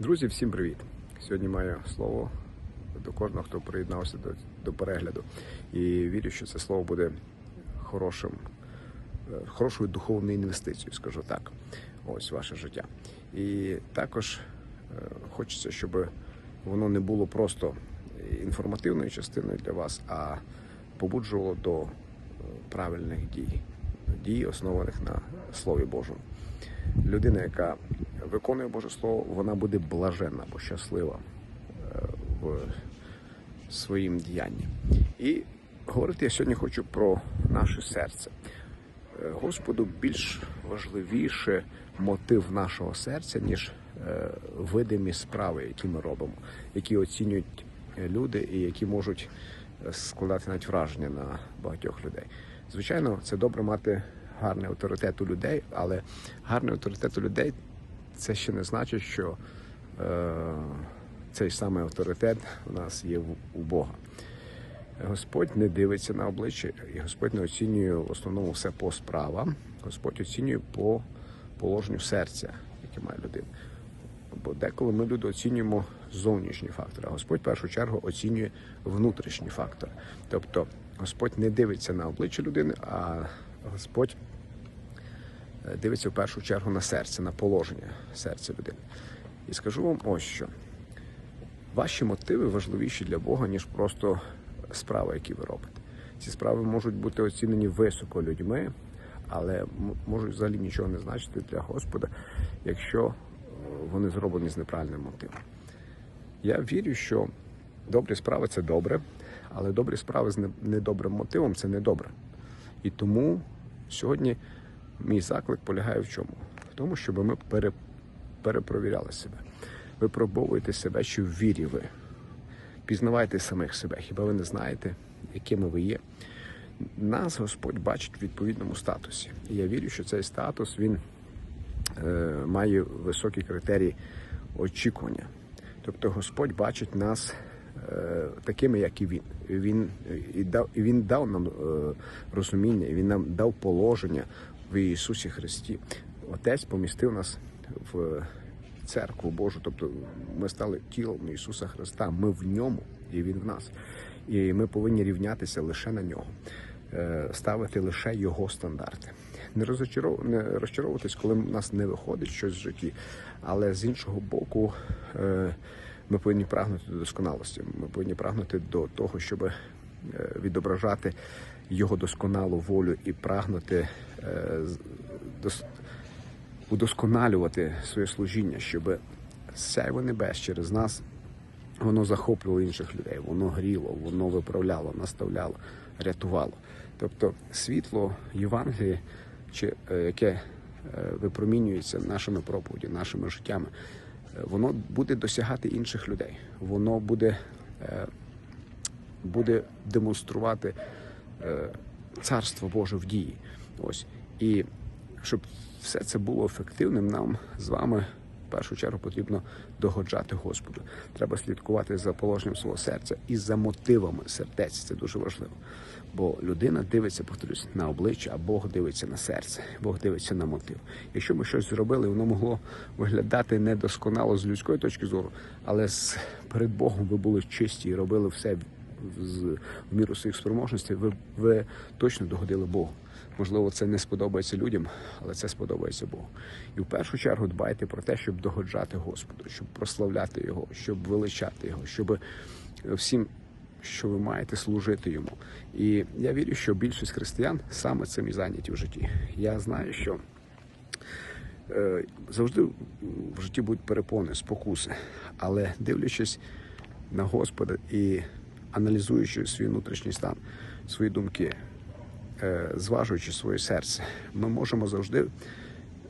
Друзі, всім привіт! Сьогодні маю слово до кожного, хто приєднався до, до перегляду. І вірю, що це слово буде хорошим, е, хорошою духовною інвестицією, скажу так. Ось ваше життя. І також е, хочеться, щоб воно не було просто інформативною частиною для вас, а побуджувало до е, правильних дій, дій, основаних на Слові Божому людина, яка виконує Боже Слово, вона буде блаженна або щаслива е, в своїм діянні. І говорити я сьогодні хочу про наше серце. Е, Господу більш важливіше мотив нашого серця, ніж е, видимі справи, які ми робимо, які оцінюють люди і які можуть е, складати навіть враження на багатьох людей. Звичайно, це добре мати гарний авторитет у людей, але гарний авторитет у людей це ще не значить, що е, цей самий авторитет у нас є у Бога. Господь не дивиться на обличчя, і Господь не оцінює в основному все по справам. Господь оцінює по положенню серця, яке має людина. Бо деколи ми люди оцінюємо зовнішні фактори, а Господь в першу чергу оцінює внутрішні фактори. Тобто Господь не дивиться на обличчя людини, а Господь е, дивиться в першу чергу на серце, на положення серця людини. І скажу вам ось що. Ваші мотиви важливіші для Бога, ніж просто справи, які ви робите. Ці справи можуть бути оцінені високо людьми, але можуть взагалі нічого не значити для Господа, якщо е, вони зроблені з неправильним мотивом. Я вірю, що добрі справи це добре, але добрі справи з недобрим мотивом це недобре. І тому сьогодні мій заклик полягає в чому? В тому, щоб ми пере, перепровіряли себе. Випробовуйте себе, чи в вірі ви. Пізнавайте самих себе. Хіба ви не знаєте, якими ви є? Нас Господь бачить в відповідному статусі. І я вірю, що цей статус він е, має високі критерії очікування. Тобто Господь бачить нас е, такими, як і він. Він, і дав, і він дав нам е, розуміння, він нам дав положення в Ісусі Христі. Отець помістив нас в церкву Божу, тобто ми стали тілом Ісуса Христа, ми в ньому і Він в нас. І ми повинні рівнятися лише на нього, е, ставити лише його стандарти. Не розчаров... не розчаровуватись, коли в нас не виходить щось в житті, але з іншого боку, е, ми повинні прагнути до досконалості. Ми повинні прагнути до того, щоб е, відображати його досконалу волю і прагнути е, дос- удосконалювати своє служіння, щоб сяйво небес через нас воно захоплювало інших людей, воно гріло, воно виправляло, наставляло, рятувало. Тобто світло Євангелії, чи, е, яке е, випромінюється нашими проповіді, нашими життями, е, воно буде досягати інших людей. Воно буде, буде демонструвати царство Боже в дії. Ось. І щоб все це було ефективним, нам з вами першу чергу потрібно догоджати Господу. Треба слідкувати за положенням свого серця і за мотивами сердець. Це дуже важливо. Бо людина дивиться, повторюсь, на обличчя, а Бог дивиться на серце, Бог дивиться на мотив. Якщо ми щось зробили, воно могло виглядати недосконало з людської точки зору, але з перед Богом ви були чисті і робили все в- міру своїх спроможностей, ви, ви точно догодили Богу. Можливо, це не сподобається людям, але це сподобається Богу. І в першу чергу дбайте про те, щоб догоджати Господу, щоб прославляти Його, щоб величати Його, щоб всім, що ви маєте, служити йому. І я вірю, що більшість християн саме цим і зайняті в житті. Я знаю, що е, завжди в житті будуть перепони, спокуси, але дивлячись на Господа і аналізуючи свій внутрішній стан, свої думки, е, зважуючи своє серце, ми можемо завжди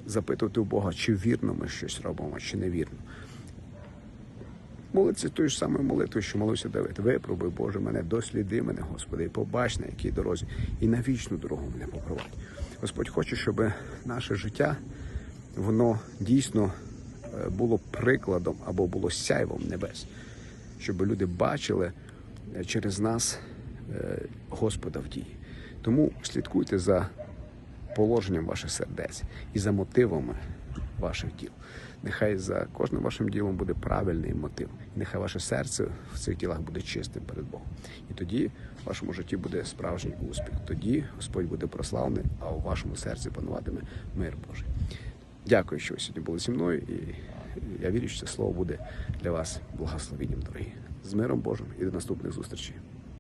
запитувати у Бога, чи вірно ми щось робимо, чи невірно. Молиться тою ж самою молитвою, що молився Давид. Випробуй, Боже, мене, досліди мене, Господи, і побач на якій дорозі, і на вічну дорогу мене попровадь. Господь хоче, щоб наше життя воно дійсно е, було прикладом або було сяйвом небес, щоб люди бачили через нас е, Господа в дії. Тому слідкуйте за положенням ваших сердець і за мотивами ваших діл. Нехай за кожним вашим ділом буде правильний мотив. І нехай ваше серце в цих ділах буде чистим перед Богом. І тоді в вашому житті буде справжній успіх. Тоді Господь буде прославлений, а у вашому серці пануватиме мир Божий. Дякую, що ви сьогодні були зі мною, і я вірю, що це слово буде для вас благословенням, дорогі. З миром Божим і до наступних зустрічей.